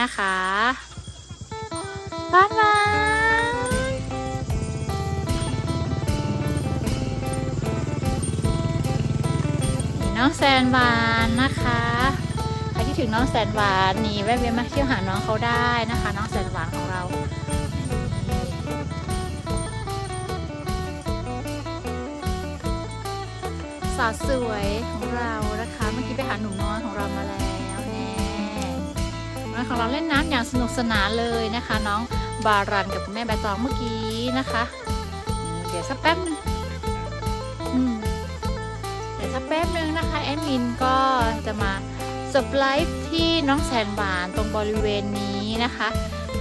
นะคะบ้านมานี่น้องแซนหวานนะคะ ใครที่ถึงน้องแสนหวานนี่แวะเวียนมาเที่ยวหาน้องเขาได้นะคะ น้องแสนหวานของเราสาวสวยของเรานะคะ ของเราเล่นน้ำอย่างสนุกสนานเลยนะคะ น้องบารันกับคุณแม่ใบตองเมื่อกี้นะคะ เดี๋ยวสักแป๊บนึงเดี๋ยวสักแป๊บนึงนะคะแอดมินก็จะมาจบไลฟ์ที่น้องแสนหวานตรงบริเวณนี้นะคะ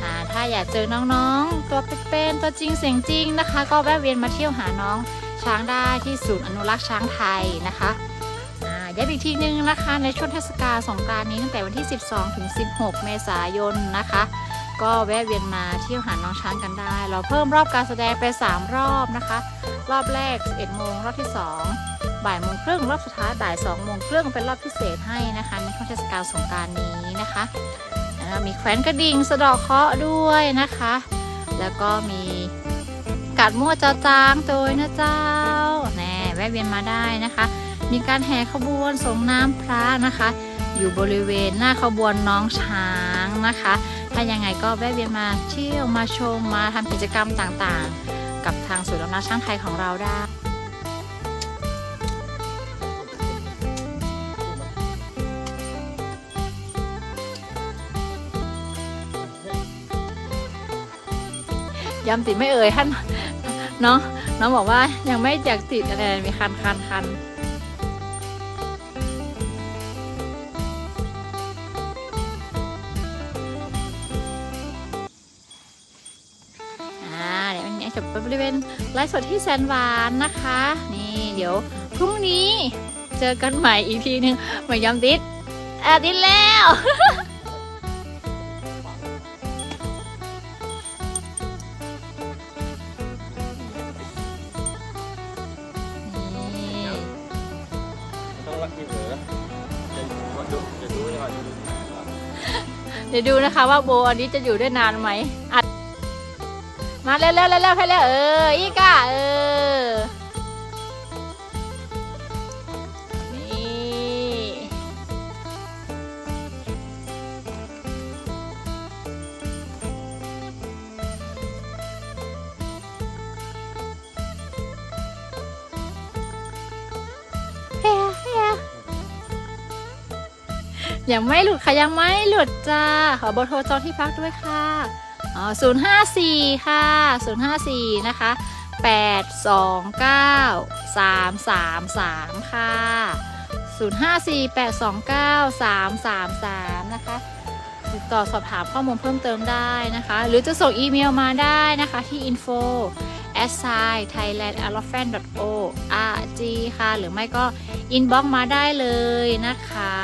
อ่าถ้าอยากเจอน้องๆ ตัวเป็นๆตัวจริงเสียงจริงนะคะ ก็แวะเวียนมาเที่ยวหาน้องช้างได้ที่ศูนย์อนุรักษ์ช้างไทยนะคะ ย้ำอีกทีนึงนะคะในช่วงเทศกาลสงกรานต์นี้ตั้งแต่วันที่ 12 ถึง 16 เมษายนนะคะ ก็แวะเวียนมาเที่ยวหาน้องช้างกันได้ เราเพิ่มรอบการแสดงไป 3 รอบนะคะ รอบแรก 11 โมง รอบที่ 2 บ่ายโมงครึ่ง รอบสุดท้ายบ่ายสองโมงครึ่งเป็นรอบพิเศษให้นะคะในช่วงเทศกาลสงกรารนี้นะคะมีแขวนกระดิ่งสะดอกเคราะห์ด้วยนะคะ แล้วก็มีกาดมั่วจ้าจางโดยนะเจ้าแน่แวะเวียนมาได้นะคะ มีการแห่ขบวนส่งน้ำพระนะคะ อยู่บริเวณหน้าขบวนน้องช้างนะคะ ถ้ายังไงก็แวะเวียนมาเที่ยวมาชมมาทำกิจกรรมต่างๆ กับทางศูนย์รักษ์ช้างไทยของเราได้ยำติดไม่เอ่ยท่านเนาะน้องบอกว่ายังไม่อยากติดอะไรมีคันคันคัน เดี๋ยววันนี้จบบริเวณไลฟ์สดที่แสนหวานนะคะ นี่เดี๋ยวพรุ่งนี้เจอกันใหม่อีพีหนึ่งไม่ยำติดอะติดแล้วนี่ต้องรักที่เหลือจะดูจะดูยังไงเดี๋ยวดูนะคะว่าโบอันนี้จะอยู่ได้นานไหมอัด มาเร็วๆเร็วๆให้แล้วเอออีกอะเออนี่เฮียเฮียยังไม่หลุดค่ะยังไม่หลุดจ้า ขอเบอร์โทรจองที่พักด้วยค่ะ อ๋อศูนย์ห้าสี่ค่ะศูนย์ห้าสี่นะคะแปดสองเก้าสามสามสามค่ะศูนย์ห้าสี่แปดสองเก้าสามสามสามนะคะติดต่อสอบถามข้อมูลเพิ่มเติมได้นะคะ หรือจะส่งอีเมลมาได้นะคะที่ info s i thailand elephant o r g ค่ะ หรือไม่ก็ inbox มาได้เลยนะคะ